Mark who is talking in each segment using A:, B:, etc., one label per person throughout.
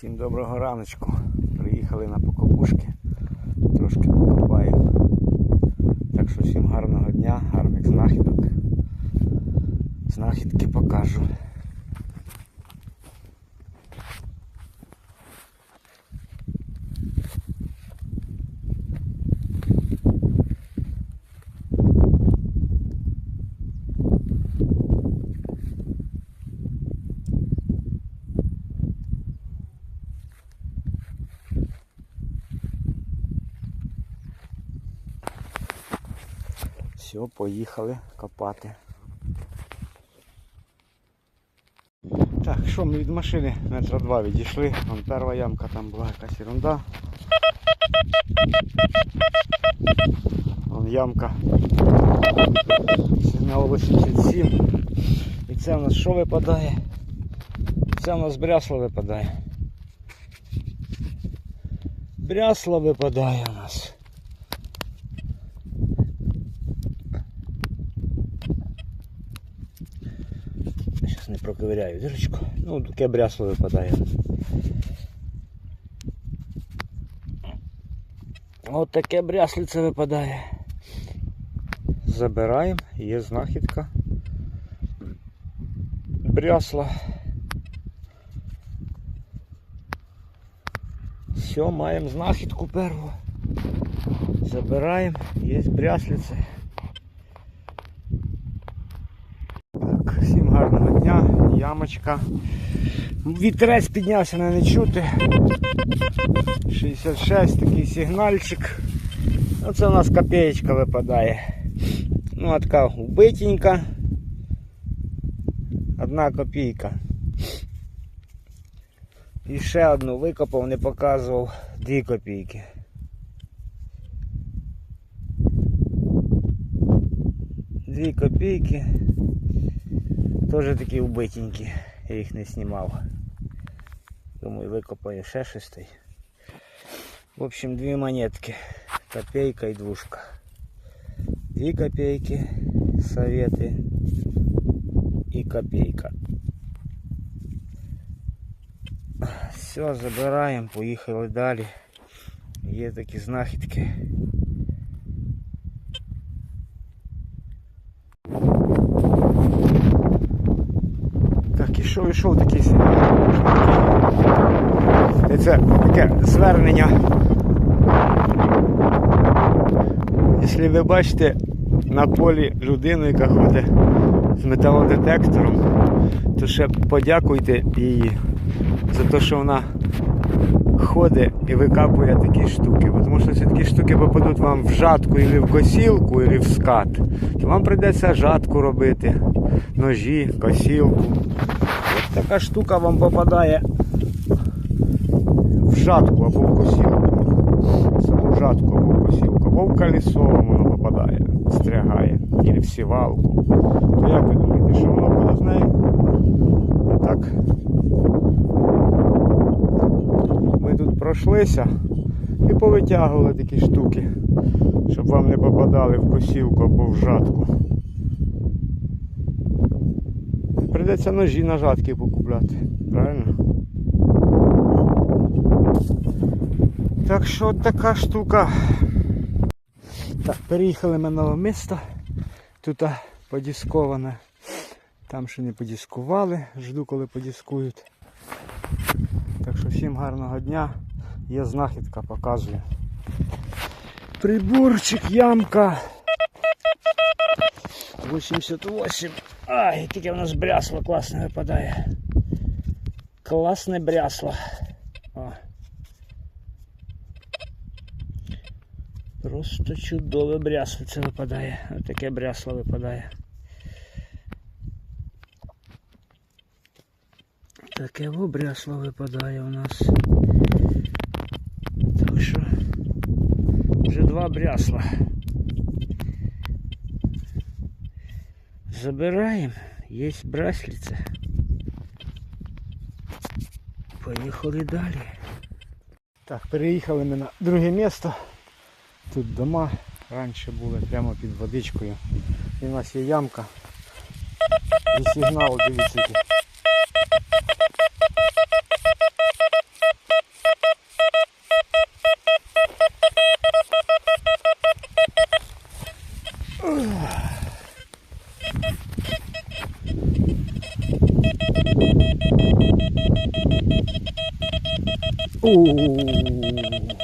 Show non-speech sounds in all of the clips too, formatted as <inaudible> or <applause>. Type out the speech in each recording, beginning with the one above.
A: Всім доброго раночку. Приїхали на покопушки. Трошки покопаємо. Так що всім гарного дня, гарних знахідок. Знахідки покажу. Все, поїхали копати. Так, що ми від машини метра два відійшли. Вон перша ямка там була якась ерунда. Вон ямка. Сигнал 87. І це у нас що випадає? Це у нас брясло випадає. Брясло випадає у нас. Проковиряю дирочку. Ну, таке брясло випадає. От таке бряслице випадає. Забираємо, є знахідка. Брясла. Все, маємо знахідку перву. Забираємо, є бряслице. Так, всім гарного дня, ямочка. Вітрець піднявся, на не чути. 66, такий сигнальчик. Оце у нас копеечка випадає. Ну, а така убитенька. Одна копійка. І ще одну викопав, не показував дві копійки. Дві копійки. Теж такі вбитенькі, я їх не знімав. Думаю, викопаю ще шестий. В общем, дві монетки. Копейка і двушка. Дві копейки, совети і копейка. Все, забираємо, поїхали далі. Є такі знахідки. Так, ішов, ішов такий. І це таке звернення. Якщо ви бачите на полі людину, яка ходить з металодетектором, то ще подякуйте їй за те, що вона ходить і викапує такі штуки. Тому що якщо такі штуки попадуть вам в жатку, або в косілку, або в скат, то вам прийдеться жатку робити, ножі, косілку. Така штука вам попадає в жатку або в косілку. Саму жатку або в косілку, або в колесо воно попадає, стрягає, або в сівалку. То як ви думаєте, що воно буде з нею? А так. Ми тут пройшлися і повитягували такі штуки, щоб вам не попадали в косілку або в жатку. Придеться ножі на жатки покупляти, правильно? Так що така штука. Так, переїхали ми на нове місто. Тут подісковане. Там ще не подіскували. Жду, коли подіскують. Так що всім гарного дня. Є знахідка, показую. Приборчик, ямка. 88. Ай, таке в нас брясло класне випадає. Класне брясло. О. Просто чудове брясло це випадає. Ось таке брясло випадає. Таке во брясло випадає у нас. Так що вже два брясла. Забираємо, Есть браслица. Поїхали далі. Так, переїхали ми на друге місто. Тут дома раніше були прямо під водичкою. І у нас є ямка. І сигнал, дивіться. Ooh.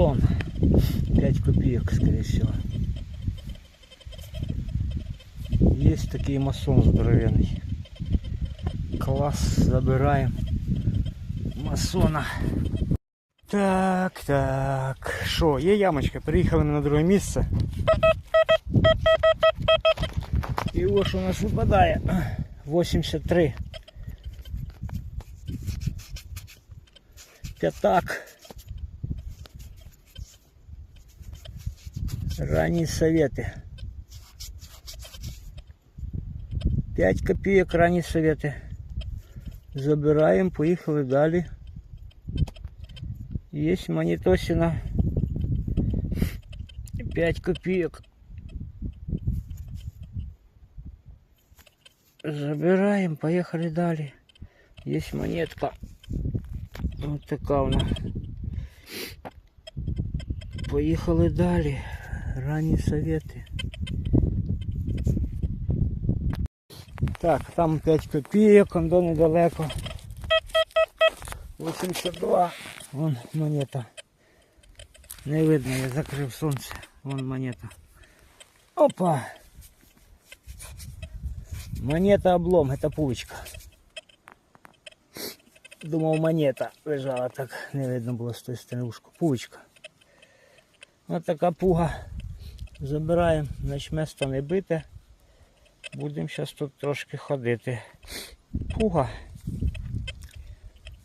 A: Масон. 5 копеек, скорее всего. Есть такий масон здоровенный. Класс, забираем масона. Так, так. Що, є ямочка, приїхали ми на друге місце. І ось що у нас випадає. 83. П'ятак. Ранние советы. 5 копеек ранні советы. Забираємо, поїхали далі. Є монетосина. 5 копеек. Забираем, поехали далі. Есть монетка. Вот така вона. Поїхали далі. Ранні совети. Так, там 5 копійок, он до недалеко. 82. Вон монета. Не видно, я закрив сонце. Вон монета. Опа! Монета облом, это пулочка. Думав монета лежала так, не видно було з тої сторони ушко. Пулочка. Ось така пуга. Забираємо, значить место не бите. Будемо зараз тут трошки ходити. Пуга.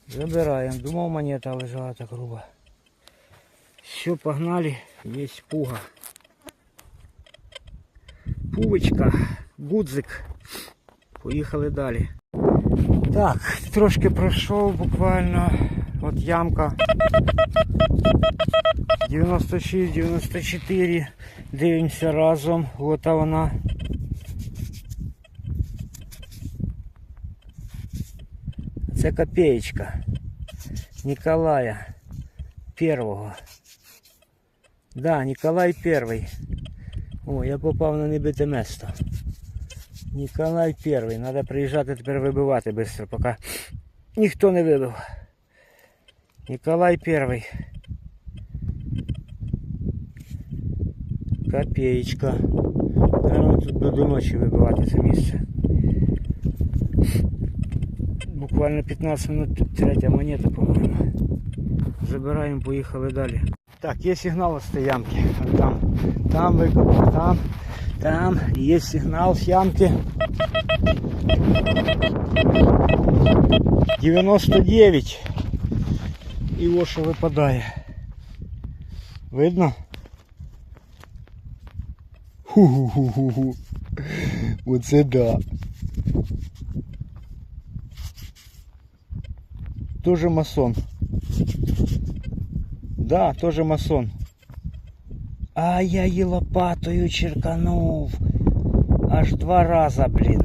A: Забираємо. Думав монета лежала так грубо. Все, погнали. Є пуга. Пувочка, гудзик. Поїхали далі. Так, трошки пройшов буквально. От ямка. 96-94. Дивимося разом. От вона. Це копеечка. Николая Первого. Да, Николай Первый. О, я попав на небите место. Николай Первый. Надо приїжджати тепер вибивати швидко, поки ніхто не вибив. Николай Первый. Копеечка. Наверное, тут до, до ночі вибивати це місце. Буквально 15 минут третя монета, по-моєму. Забираємо, поїхали далі. Так, є сигнал з цієї ямки. Вон Там, там викопав, там, там. Є сигнал з ямки. 99. І ось що випадає. Видно? Ху-ху-ху-ху. Оце да. Тоже масон. Да, тоже масон. А я її лопатою черканув. Аж два раза, блін.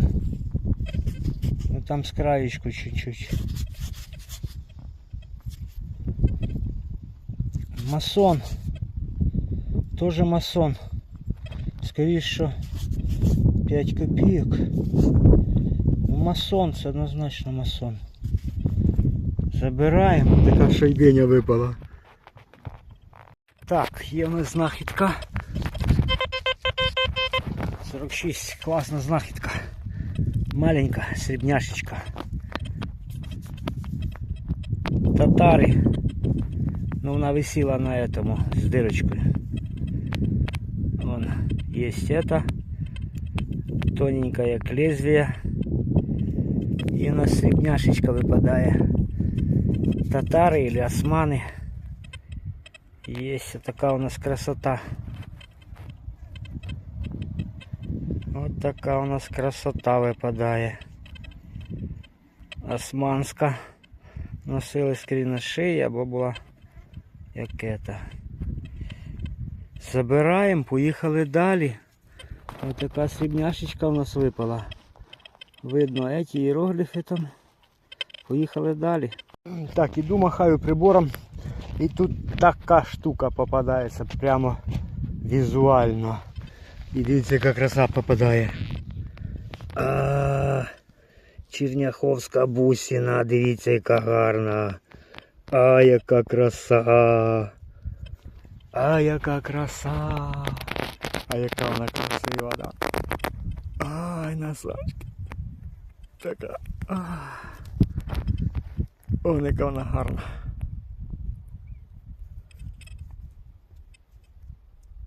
A: Ну там з краєчку чуть-чуть. Масон. Тоже масон. Скоріше, що 5 копійок. Ну, масон, це однозначно масон. Забираємо. Така шайбеня випала. Так, є в нас знахідка. 46, класна знахідка. Маленька срібняшечка. Татари. Ну вона висіла на этому з дирочкою. Вон есть это. Тоненькая як лезвие. І у нас срібняшечка випадає. Татари или османы. Есть такая у нас красота. От така у нас красота випадає. Османська. Носили скрізь на шиї або була як ета. Забираємо, поїхали далі. Ось така срібняшечка у нас випала. Видно еті іерогліфи там. Поїхали далі. Так, іду махаю прибором. І тут така штука попадається прямо візуально. І дивіться, яка краса попадає. А, Черняховська бусина, дивіться, яка гарна. А, яка краса. А, яка краса. А яка вона красива, да. Ай, насачка. Така. О, яка вона гарна.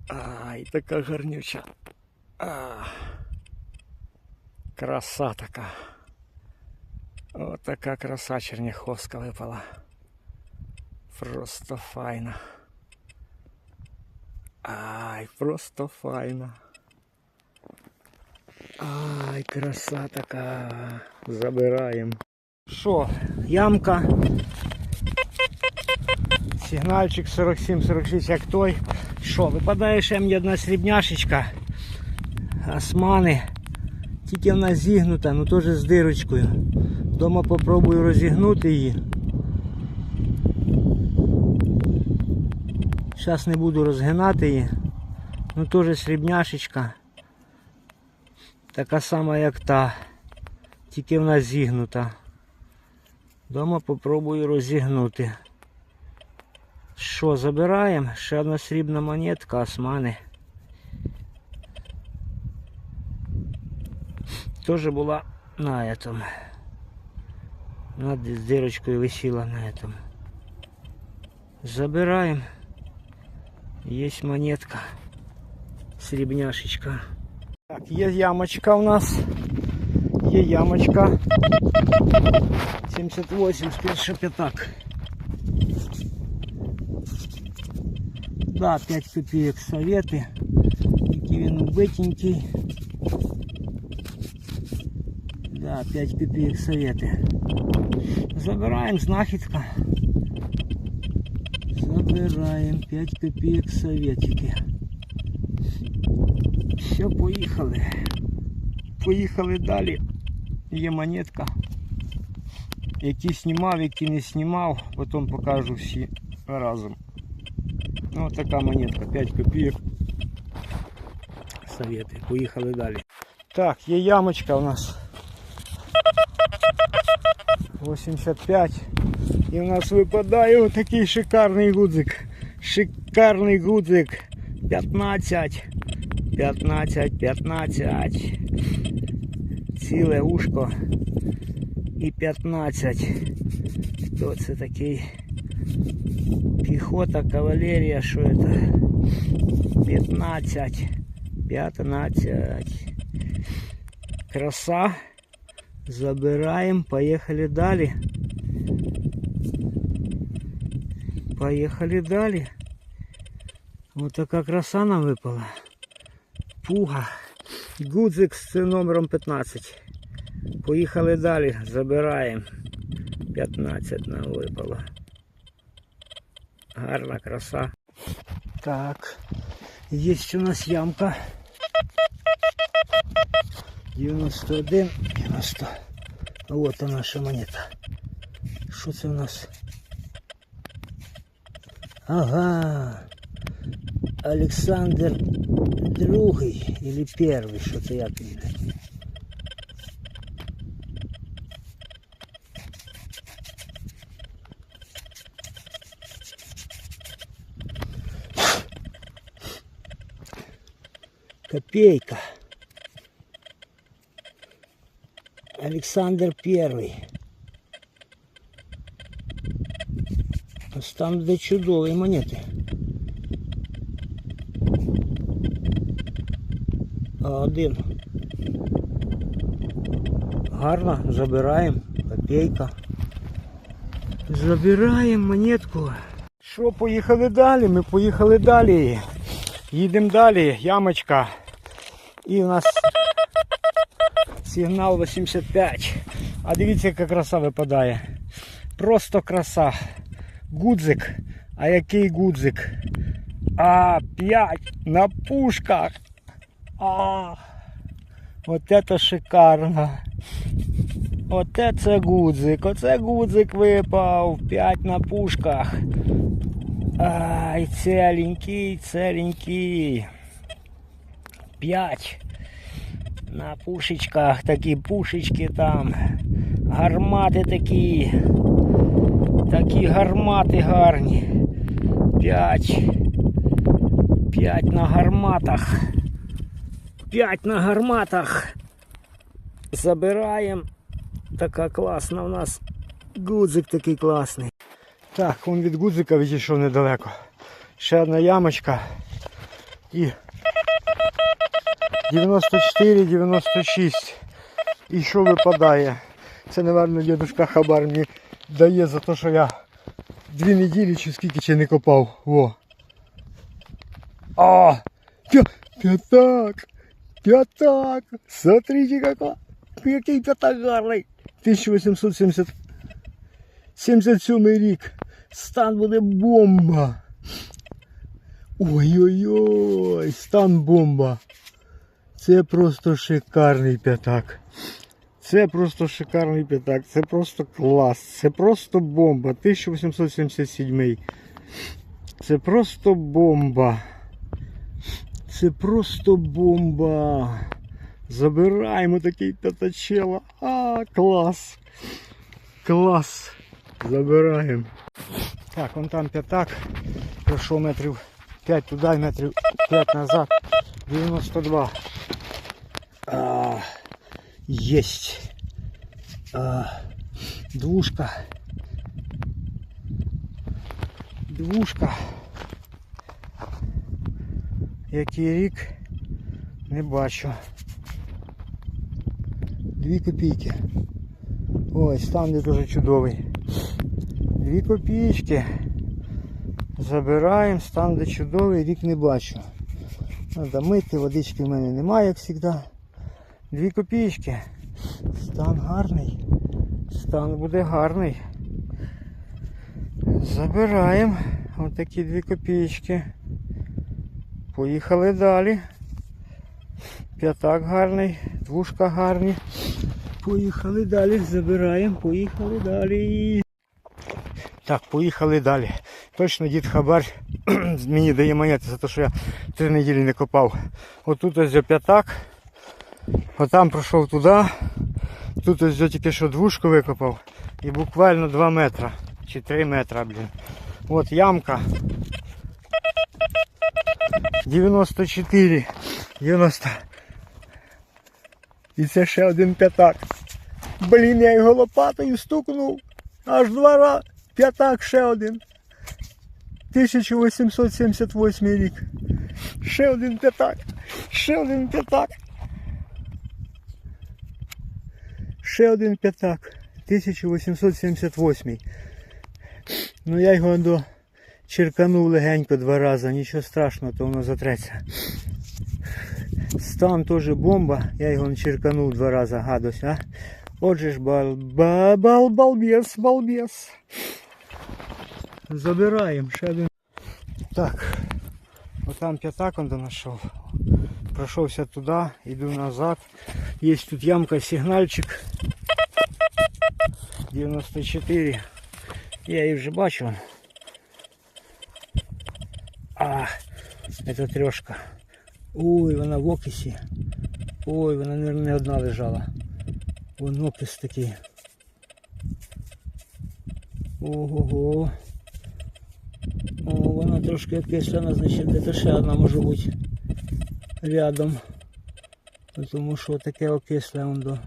A: Ай, така гарнюча. А. Краса така. О, така краса черняховська випала. Просто файна. Ай, просто файна. Ай, краса така. Забираємо. Що, ямка. Сигнальчик 47-46, як той. Що, випадає ще мені одна срібняшечка. Османи. Тільки вона зігнута, ну теж з дирочкою. Дома попробую розігнути її. Зараз не буду розгинати її. Ну теж срібняшечка. Така сама як та. Тільки вона зігнута. Дома попробую розігнути. Що, забираємо? Ще одна срібна монетка, османи. Тоже була на этом. Над з дирочкою висіла на этом. Забираємо. Есть монетка. Срібняшечка. Так, є ямочка у нас. Є ямочка. 78 з перший п'ятак. Да, 5 копеек советы. Який він убитенький. Да, 5 копеек советы. Забираем знахідка. Забираем 5 копеек советики. Все, поїхали. Поїхали далі. Є монетка. Які знімав, які не знімав, потім покажу всі разом. Ну, така монетка, 5 копійок. Совети. Поїхали далі. Так, є ямочка у нас. 85. І у нас випадає отакий шикарний гудзик. Шикарний гудзик. 15. 15, 15. Ціле ушко. І 15. Хто це такий? Піхота, кавалерія, що це? 15. 15. Краса. Забираем, поехали далі. Поехали далі. Вот така краса нам випала. Пуга. Гудзик з номером 15. Поїхали далі, забираємо. 15 нам випало. Гарна краса. Так. Есть у нас ямка. 91, 90. Вот она наша монета. Що це у нас? Ага. Олександр другий или що це як він? Копейка. Александр Первый. Ось там де чудові монети. Один. Гарно, забираємо. Копейка. Забираємо монетку. Що, поїхали далі? Ми поїхали далі. Їдемо далі, ямочка. І у нас Сигнал 85. А дивіться, яка краса випадає. Просто краса. Гудзик. А який гудзик? А, 5 на пушках. А, от це шикарно. Оце це гудзик. Оце гудзик випав. 5 на пушках. Ай, целенький, целенький. 5 на пушечках, такі пушечки там. Гармати такі. Такі гармати гарні. П'ять. П'ять на гарматах. П'ять на гарматах. Забираємо. Така класна у нас. Гудзик такий класний. Так, он від гудзика відійшов недалеко. Ще одна ямочка. І 94-96. І що випадає? Це, напевно, дідушка Хабар мені дає за те, що я дві неділі чи скільки ще не копав. Во. А! п'я- П'ятак! П'ятак! Смотрите, какой, який п'ятак гарний! 1870 77 рік. Стан буде бомба. Ой-ой-ой, стан бомба. Це просто шикарний п'ятак. Це просто шикарний п'ятак. Це просто клас. Це просто бомба. 1877. Це просто бомба. Це просто бомба. Забираємо такий п'ятачела. А, клас. Клас. Забираємо. Так, вон там п'ятак. Пройшов метрів 5 туди, метрів 5 назад. 92. А, есть. А, двушка. Двушка. Який рік? Не бачу. Дві копійки. Ой, стан де дуже чудовий. Дві копійки. Забираємо, стан де чудовий, рік не бачу. Надо мити, водички в мене немає, як завжди. Дві копійки. Стан гарний. Стан буде гарний. Забираємо. Ось такі дві копійки. Поїхали далі. П'ятак гарний, двушка гарні. Поїхали далі, забираємо, поїхали далі. Так, поїхали далі. Точно дід Хабар <clears throat> мені дає монети за те, що я три неділі не копав. Отут ось п'ятак. Отам пройшов туди. Тут ось я тільки що двушку викопав. І буквально 2 метра. Чи 3 метра, блін. От ямка. 94. 90. І це ще один п'ятак. Блін, я його лопатою стукнув. Аж два рази. П'ятак ще один. 1878 рік. Ще один п'ятак. Ще один п'ятак. Ще один п'ятак. 1878. Ну я його до черканув легенько два рази, нічого страшного, то воно затреться. Стан теж бомба, я його черканув два рази, гадость, а? Отже ж бал, бал, бал, балбес, балбес. Забираємо ще один. Так, отам п'ятак он знайшов. Пройшовся туди, йду назад. Є тут ямка, сигнальчик. 94. Я її вже бачу. А, это трешка. Ой, вона в окисі. Ой, вона, мабуть, не одна лежала. Вон окис такий. Ого-го. О, вона трошки окислена, значить де-то ще одна може бути Рядом. Тому що таке окисле он до.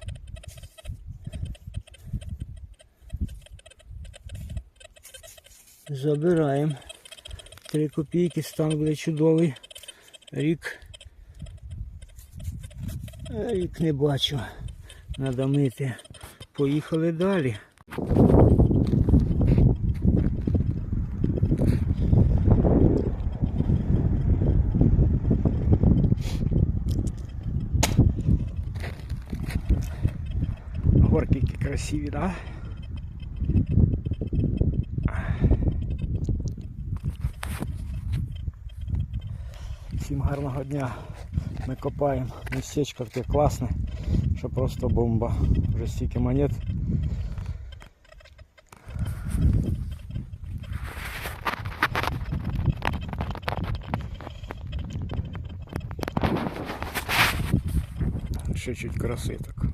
A: Забираємо. Три копійки, стан буде чудовий. Рік. Рік не бачу. Надо мити. Поїхали далі. Красиві, да? Всім гарного дня. Ми копаємо містечко таке класне, що просто бомба. Вже стільки монет. Ще чуть краси так.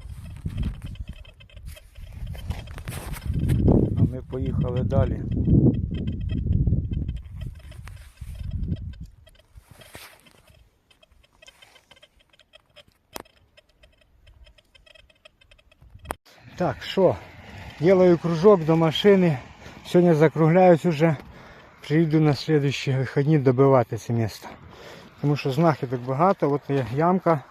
A: А ми поїхали далі. Так, що? Делаю кружок до машини. Сьогодні закругляюсь уже. Приїду на следующі вихідні добивати це місто. Тому що знахідок багато, от є ямка.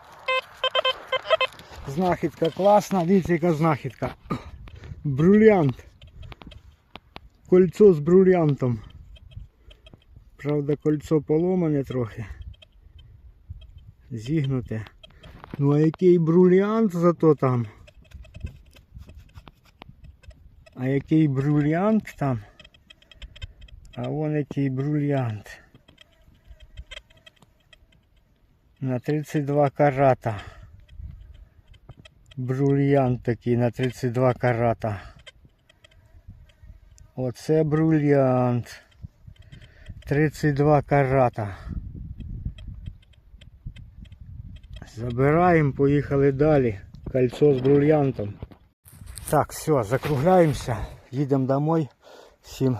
A: Знахідка класна, дивіться яка знахідка. Бриллиант. Кольцо з бриллиантом. Правда, кольцо поломане трохи. Зігнуте. Ну а який бриллиант зато там. А який бриллиант там? А вон який бриллиант. На 32 карата. Бриллиант такий на 32 карата. Оце бриллиант. 32 карата. Забираємо, поїхали далі. Кольцо з бриллиантом. Так, все, закругляємося, їдемо домой. Всім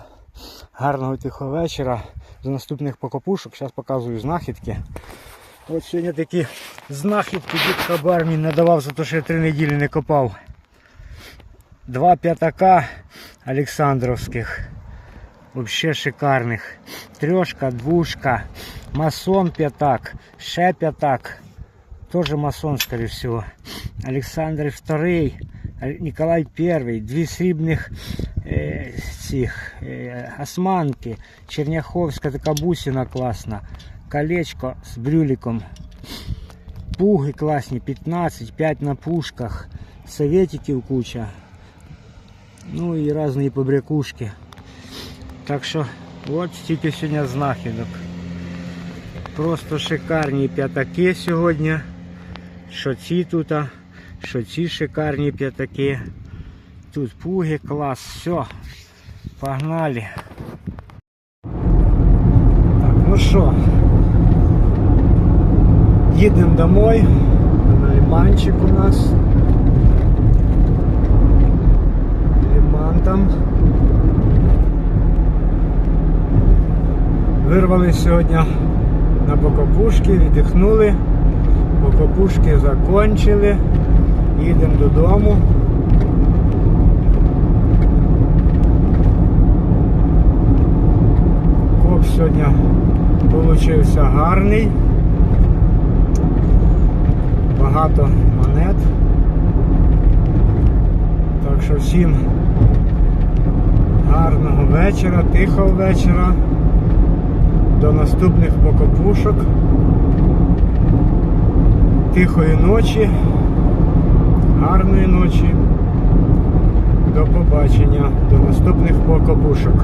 A: гарного тихого вечора. До наступних покопушок. Зараз показую знахідки. От сьогодні такі знахідки дід Хабар мені надавав за те, що я три неділі не копав. Два п'ятака Олександровських. Вообще шикарних. Трьошка, двушка, масон п'ятак, ще п'ятак. Тоже масон, скорее всего. Александр II, Николай I, дві срібних е, цих е, османки, Черняховська така бусина класна, колечко з брюликом, пуги класні, 15, 5 на пушках, советиків куча, Ну і різні побрякушки. Так що от стільки сьогодні знахідок. Просто шикарні п'ятаки сьогодні. Що ці тут, що ці шикарні п'ятаки. Тут пуги, клас, все. Погнали. Так, ну що, їдемо домой. Лиманчик у нас. Там. Вирвали сьогодні на покопушки, віддихнули. Покопушки закончили. Їдемо додому. Коп сьогодні получився гарний. Багато монет. Так що всім гарного вечора, тихого вечора. До наступних покопушок. Тихої ночі, гарної ночі. До побачення, до наступних покопушок.